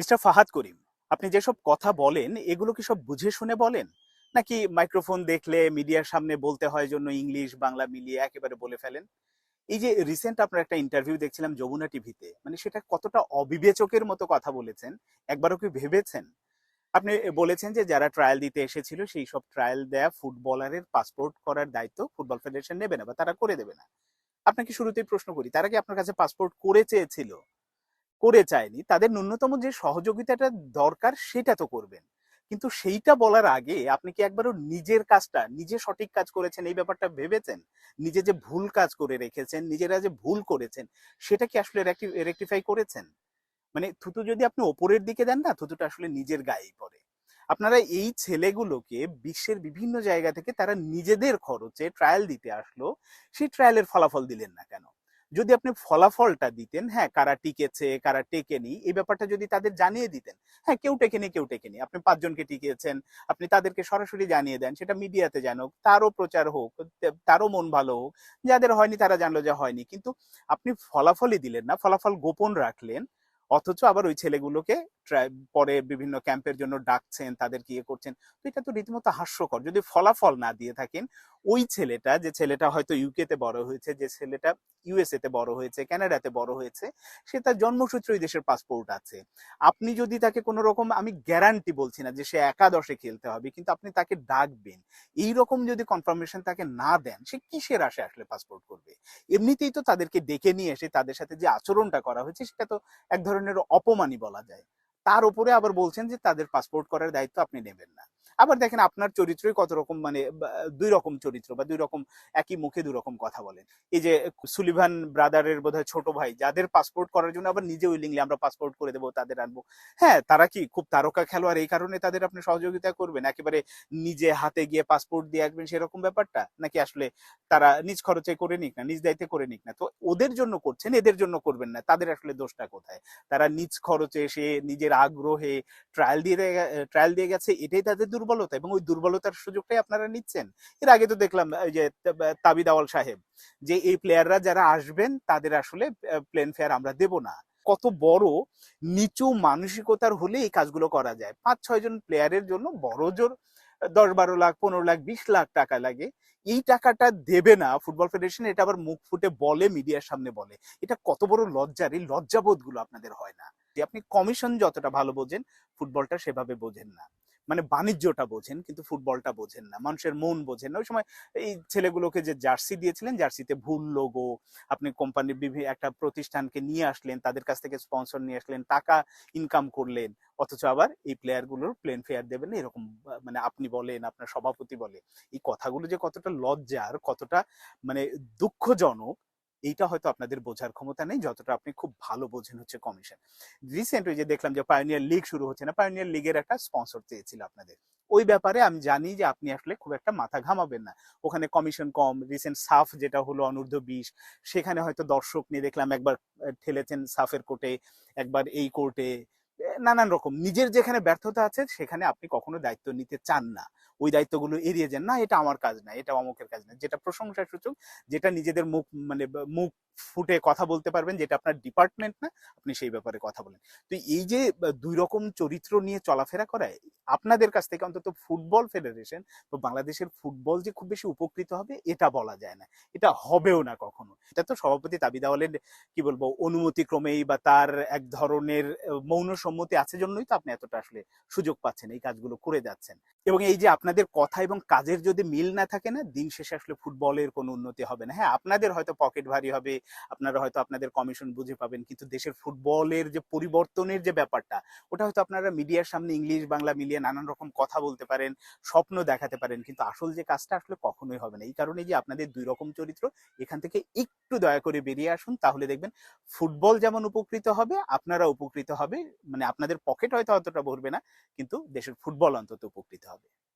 Mister Fahad করিম, আপনি যেসব কথা বলেন, এগুলো কি সব বুঝে শুনে বলেন? নাকি মাইক্রোফোন দেখলে মিডিয়ার সামনে বলতে হয় জন্য ইংলিশ, বাংলা মিলিয়ে একেবারে বলে ফেলেন? এই যে রিসেন্ট আপনার একটা ইন্টারভিউ দেখছিলাম যমুনা টিভিতে মানে সেটা কতটা অবিবেচকের মতো কথা বলেছেন, একবারও কি ভেবেছেন? আপনি বলেছেন যে যারা ট্রায়াল দিতে এসেছিল, সেই সব ট্রায়াল দেয়া ফুটবলারের পাসপোর্ট করার দায়িত্ব ফুটবল ফেডারেশন নেবে না বা তারা করে দেবে না। আপনাকে শুরুতেই প্রশ্ন করি, তারা কি আপনার কাছে পাসপোর্ট করে চেয়েছিল? করে চায়নি তাদের ন্যূনতম যে সহযোগিতাটা দরকার সেটা তো করবেন। কিন্তু সেইটা বলার আগে আপনি কি একবারও নিজের কাজটা, নিজে সঠিক কাজ করেছেন এই ব্যাপারটা ভেবেছেন? নিজে যে ভুল কাজ করে রেখেছেন, নিজেরা যে ভুল করেছেন, সেটা কি আসলে রেকটিফাই করেছেন? মানে থুতু যদি আপনি ওপরের দিকে দেন না, থুতুটা আসলে নিজের গায়েই পড়ে। আপনারা এই ছেলেগুলোকে বিশ্বের বিভিন্ন জায়গা থেকে তারা নিজেদের খরচে ট্রায়াল দিতে আসলো, সেই ট্রায়ালের ফলাফল দিলেন না কেন? যদি আপনি ফলাফলটা দিতেন হ্যাঁ কারা টিকেছে, কারা টেকেনি, এই ব্যাপারটা যদি তাদের জানিয়ে দিতেন হ্যাঁ কেউ টেকেনি কেউ টেকেনি, আপনি পাঁচজনকে টিকেছেন আপনি তাদেরকে সরাসরি জানিয়ে দেন, সেটা মিডিয়াতে জানুক তারও প্রচার হোক তারও মন ভালো হোক, যাদের হয়নি তারা জানলো যে হয়নি, কিন্তু আপনি ফলাফলই দিলেন না, ফলাফল গোপন রাখলেন, অথচ আবার ওই ছেলেগুলোকে পরে বিভিন্ন ক্যাম্পের জন্য ডাকছেন, তাদেরকে ইয়ে করছেন। তো এটা তো রীতিমতো হাস্যকর। যদি ফলাফল না দিয়ে থাকেন, ওই ছেলেটা, যে ছেলেটা হয়তো ইউকে তে বড় হয়েছে, যে ছেলেটা ইউএসএ তে বড় হয়েছে কানাডাতে বড় হয়েছে, সে তার জন্মসূত্রে ওই দেশের পাসপোর্ট আছে। আপনি যদি তাকে কোনো রকম, আমি গ্যারান্টি বলছি না যে সে একাদশে খেলতে হবে, কিন্তু আপনি তাকে ডাকবেন। এই রকম যদি কনফার্মেশন তাকে না দেন, সে কিসের আসে আসলে পাসপোর্ট করবে? এমনিতেই তো তাদেরকে ডেকে নিয়ে এসে তাদের সাথে যে আচরণটা করা হয়েছে, সেটা তো এক ধরনের অপমানই বলা যায়। তার উপরে আবার বলছেন যে তাদের পাসপোর্ট করার দায়িত্ব আপনি নেবেন না। আবার দেখেন আপনার চরিত্রই কত রকম মানে দুই রকম চরিত্র বা দুই রকম, একই মুখে দুই রকম কথা বলেন। এই যে সুলিভান ব্রাদারের বোধহয় ছোট ভাই, যাদের পাসপোর্ট করার জন্য আবার নিজে উইলিংলি আমরা পাসপোর্ট করে দেবো, তাদের আনব। হ্যাঁ তারা কি খুব তারকা খেলোয়াড়, এই কারণে তাদের আপনি সহযোগিতা করবেন? একেবারে নিজে হাতে গিয়ে পাসপোর্ট দিয়ে আসবেন সেরকম ব্যাপারটা? নাকি আসলে তারা নিজ খরচে করে নিক না, নিজ দায়িত্বে করে নিক না? তো ওদের জন্য করছেন, এদের জন্য করবেন না। তাদের আসলে দোষটা কোথায়? তারা নিজ খরচে এসে নিজের আগ্রহে ট্রায়াল দিয়ে ট্রায়াল দিয়ে গেছে, এটাই তাদের দুর্বলতা এবং ওই দুর্বলতার সুযোগটাই আপনারা নিচ্ছেন। এর আগে তো দেখলাম যে তাবিদ আওয়াল সাহেব, যে এই প্লেয়াররা যারা আসবেন, তাদের আসলে প্লেন ফেয়ার আমরা দেব না। কত বড় নিচু মানসিকতার হলে এই কাজগুলো করা যায়। পাঁচ ছয় জন প্লেয়ারের জন্য বড় জোর দশ বারো লাখ, পনেরো লাখ, বিশ লাখ টাকা লাগে। এই টাকাটা দেবে না ফুটবল ফেডারেশন এটা আবার মুখ ফুটে বলে, মিডিয়ার সামনে বলে। এটা কত বড় লজ্জার এই লজ্জাবোধগুলো আপনাদের হয় না। যে আপনি কমিশন যতটা ভালো বোঝেন, ফুটবলটা সেভাবে বোঝেন না। মানে বাণিজ্যটা বোঝেন, কিন্তু ফুটবলটা বোঝেন না। মানুষের মন বোঝেন না। ওই সময় এই ছেলেগুলোকে যে জার্সি দিয়েছিলেন, জার্সিতে ভুল লোগো আপনি কোম্পানির বিভিন্ন একটা প্রতিষ্ঠানকে নিয়ে আসলেন, তাদের কাছ থেকে স্পন্সর নিয়ে আসলেন, টাকা ইনকাম করলেন, অথচ আবার এই প্লেয়ারগুলোর প্লেন ফেয়ার দেবেন এরকম মানে আপনি বলেন, আপনার সভাপতি বলে। এই কথাগুলো যে কতটা লজ্জার, কতটা মানে দুঃখজনক এইটা হয়তো আপনাদের বোঝার ক্ষমতা নেই, যতটা আপনি খুব ভালো বোঝেন হচ্ছে কমিশন রিসেন্ট ওই যে দেখলাম যে পায়োনিয়ার লিগ শুরু হচ্ছে না পায়োনিয়ার লিগের একটা স্পন্সর চেয়েছিল আপনাদের। ওই ব্যাপারে আমি জানি যে আপনি আসলে খুব একটা মাথা ঘামাবেন না। ওখানে কমিশন কম রিসেন্ট সাফ যেটা হলো অনূর্ধ্ব বিশ, সেখানে হয়তো দর্শক নিয়ে দেখলাম একবার ঠেলেছেন সাফের কোর্টে একবার এই কোর্টে নানান রকম। নিজের যেখানে ব্যর্থতা আছে, সেখানে আপনি কখনো দায়িত্ব নিতে চান না। ওই দায়িত্বগুলো এড়িয়ে যান। না, এটা আমার কাজ না, এটা অমুকের কাজ না। যেটা প্রশংসার সূচক যেটা নিজেদের মুখ মানে মুখ ফুটে কথা বলতে পারবেন, যেটা আপনার ডিপার্টমেন্ট না, আপনি সেই ব্যাপারে কথা বলেন। তো এই যে দুই রকম চরিত্র নিয়ে চলাফেরা করায় আপনাদের কাছ থেকে অন্তত ফুটবল ফেডারেশন বা, বাংলাদেশের ফুটবল যে খুব বেশি উপকৃত হবে, এটা বলা যায় না। এটা হবেও না কখনো। এটা তো সভাপতি তাবিদাওয়ালের, কি বলব অনুমতি ক্রমেই বা তার এক ধরনের মৌন সম্মতি আছে জন্যই তো আপনি এতটা আসলে সুযোগ পাচ্ছেন, এই কাজগুলো করে যাচ্ছেন। এবং এই যে আপনাদের কথা এবং কাজের যদি মিল না থাকে না, দিন শেষে আসলে ফুটবলের কোনো উন্নতি হবে না। হ্যাঁ আপনাদের হয়তো পকেট ভারী হবে, আপনারা হয়তো আপনাদের কমিশন বুঝে পাবেন, কিন্তু দেশের ফুটবলের যে পরিবর্তনের যে ব্যাপারটা, ওটা হয়তো আপনারা মিডিয়ার সামনে ইংলিশ বাংলা মিলিয়ে নানান রকম কথা বলতে পারেন, স্বপ্ন দেখাতে পারেন, কিন্তু আসল যে কাজটা আসলে কখনোই হবে না। এই কারণে যে আপনাদের দুই রকম চরিত্র, এখান থেকে একটু দয়া করে বেরিয়ে আসুন, তাহলে দেখবেন ফুটবল যেমন উপকৃত হবে, আপনারা উপকৃত হবে মানে আপনাদের পকেট হয়তো অতটা ভরবে না কিন্তু দেশের ফুটবল অন্তত উপকৃত হবে।